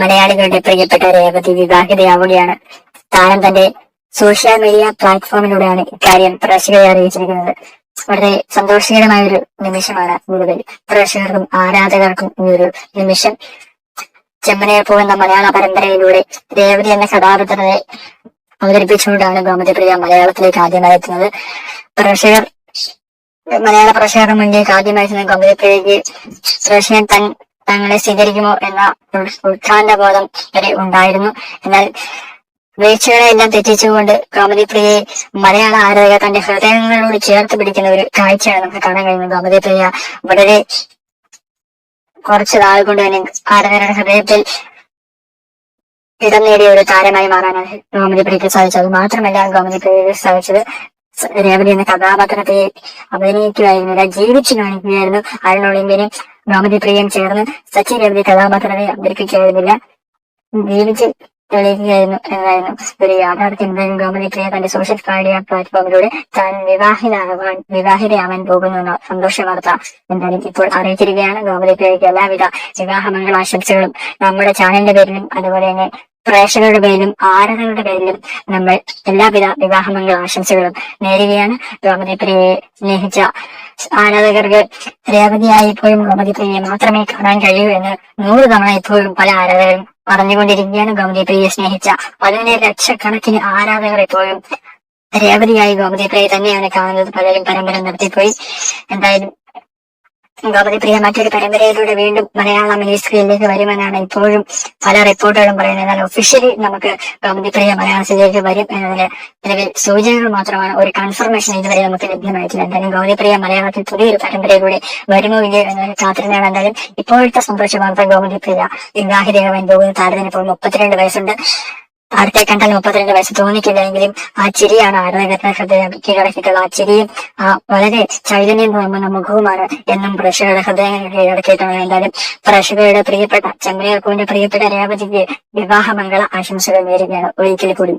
മലയാളികളുടെ പ്രിയപ്പെട്ട രേവതി വിവാഹിതയാവുകയാണ് താരം തന്റെ സോഷ്യൽ മീഡിയ പ്ലാറ്റ്ഫോമിലൂടെയാണ് ഇക്കാര്യം പ്രേക്ഷകരെ അറിയിച്ചിരിക്കുന്നത്. വളരെ സന്തോഷകരമായ ഒരു നിമിഷമാണ് നിലവിൽ. പ്രേക്ഷകർക്കും ആരാധകർക്കും ഈ ഒരു നിമിഷം. ചെമ്മനയപ്പൂ എന്ന മലയാള പരമ്പരയിലൂടെ രേവതി എന്ന കഥാപാത്രത്തെ അവതരിപ്പിച്ചുകൊണ്ടാണ് ഗോമതിപ്രിയ മലയാളത്തിലേക്ക് ആദ്യമായി എത്തുന്നത്. പ്രേക്ഷകർ മലയാള പ്രേക്ഷകരുടെ മുന്നിലേക്ക് ആദ്യമായി എത്തുന്ന കമ്പനിയിലേക്ക് പ്രേക്ഷകൻ തൻ തങ്ങളെ സ്വീകരിക്കുമോ എന്ന ഉൾ- ബോധം വരെ ഉണ്ടായിരുന്നു. എന്നാൽ വീഴ്ചകളെല്ലാം തെറ്റിച്ചുകൊണ്ട് ഗോമതിപ്രിയയെ മലയാള ആരാധക തന്റെ ഹൃദയങ്ങളോട് ചേർത്ത് പിടിക്കുന്ന ഒരു കാഴ്ചയാണ് നമുക്ക് കാണാൻ കഴിയുന്നത്. ഗോമതിപ്രിയ വളരെ കുറച്ച് നാൾ കൊണ്ട് തന്നെ ആരാധകരുടെ ഹൃദയത്തിൽ ഇടം നേടിയ ഒരു താരമായി മാറാനാണ് ഗോമതിപ്രിയക്ക് സാധിച്ചത്. മാത്രമല്ല ഗോമതി പ്രിയക്ക് സാധിച്ചത് രേവതി എന്ന കഥാപാത്രത്തെ അഭിനയിക്കുമായിരുന്നു ജീവിച്ചു കാണിക്കുകയായിരുന്നു അരുൺ ഗോമതി പ്രിയം ചേർന്ന് സച്ചി രേവതി കഥാപാത്രത്തെ അവതരിപ്പിക്കുകയായിരുന്നില്ല ജീവിച്ച് തെളിയിക്കുകയായിരുന്നു എന്നായിരുന്നു ഒരു യാഥാർത്ഥ്യം. ഗോമതി പ്രിയ തന്റെ സോഷ്യൽ മീഡിയ പ്ലാറ്റ്ഫോമിലൂടെ താൻ വിവാഹിതയാവാൻ വിവാഹിതയാവാൻ പോകുന്ന സന്തോഷ വാർത്ത എന്തായാലും ഇപ്പോൾ അറിയിച്ചിരിക്കുകയാണ്. ഗോമതി പ്രിയയ്ക്ക് എല്ലാവിധ വിവാഹ മംഗളാശംസകളും നമ്മുടെ ചാനലിന്റെ പേരിലും അതുപോലെ തന്നെ പ്രേക്ഷകരുടെ പേരിലും ആരാധകരുടെ പേരിലും നമ്മൾ എല്ലാവിധ വിവാഹമംഗള ആശംസകളും നേരുകയാണ്. ഗോമതിപ്രിയയെ സ്നേഹിച്ച ആരാധകർക്ക് രേവതിയായി ഇപ്പോഴും ഗോമതിപ്രിയയെ മാത്രമേ കാണാൻ കഴിയൂ എന്ന് നൂറ് തവണ ഇപ്പോഴും പല ആരാധകരും പറഞ്ഞുകൊണ്ടിരിക്കുകയാണ്. ഗോമതിപ്രിയയെ സ്നേഹിച്ച പതിനെ ലക്ഷക്കണക്കിന് ആരാധകർ ഇപ്പോഴും രേവതിയായി ഗോമതി പ്രിയെ തന്നെയാണ് കാണുന്നത്. പലരും പരമ്പര നടത്തിപ്പോയി. എന്തായാലും മറ്റൊരു പരമ്പരയിലൂടെ വീണ്ടും മലയാള മിനി സ്ക്രീനിലേക്ക് വരുമെന്നാണ് ഇപ്പോഴും പല റിപ്പോർട്ടുകളും പറയുന്നത്. എന്നാൽ ഒഫീഷ്യലി നമുക്ക് ഗോമതിപ്രിയ സിനിമയിലേക്ക് വരും എന്നതിന് നിലവിൽ സൂചനകൾ മാത്രമാണ്. ഒരു കൺഫർമേഷൻ ഇതുവരെ നമുക്ക് ലഭ്യമായിട്ടില്ല. എന്തായാലും ഗോമതിപ്രിയ മലയാളത്തിൽ പുതിയൊരു പരമ്പരയിലൂടെ വരുമോ ഇല്ലയോ എന്നൊരു കാത്തിരുന്നാണ് എന്തായാലും ഇപ്പോഴത്തെ സന്തോഷ വാർത്ത ഗോമതിപ്രിയ വിവാഹിതയാവാൻ പോകുന്ന താരത്തിന് ഇപ്പോൾ മുപ്പത്തിരണ്ട് വയസ്സുണ്ട്. താരത്തെ കണ്ടാൽ മുപ്പത്തിരണ്ട് വയസ്സ് തോന്നിക്കില്ലെങ്കിലും ആ ചിരിയാണ് ആരാധകരുടെ ഹൃദയം കീഴടക്കിയിട്ടുള്ള ആ ചിരിയും ആ വളരെ ചൈതന്യം തോന്നുന്ന മുഖവുമാണ് എന്നും പ്രേക്ഷകരുടെ ഹൃദയം കീഴടക്കിയിട്ടുള്ളത് എന്തായാലും പ്രേക്ഷകരുടെ പ്രിയപ്പെട്ട ചെമ്മരിയാക്കുവിന്റെ പ്രിയപ്പെട്ട രേവതിക്ക് വിവാഹമംഗള ആശംസകൾ നേരുകയാണ്. ഒരിക്കൽ കൂടി.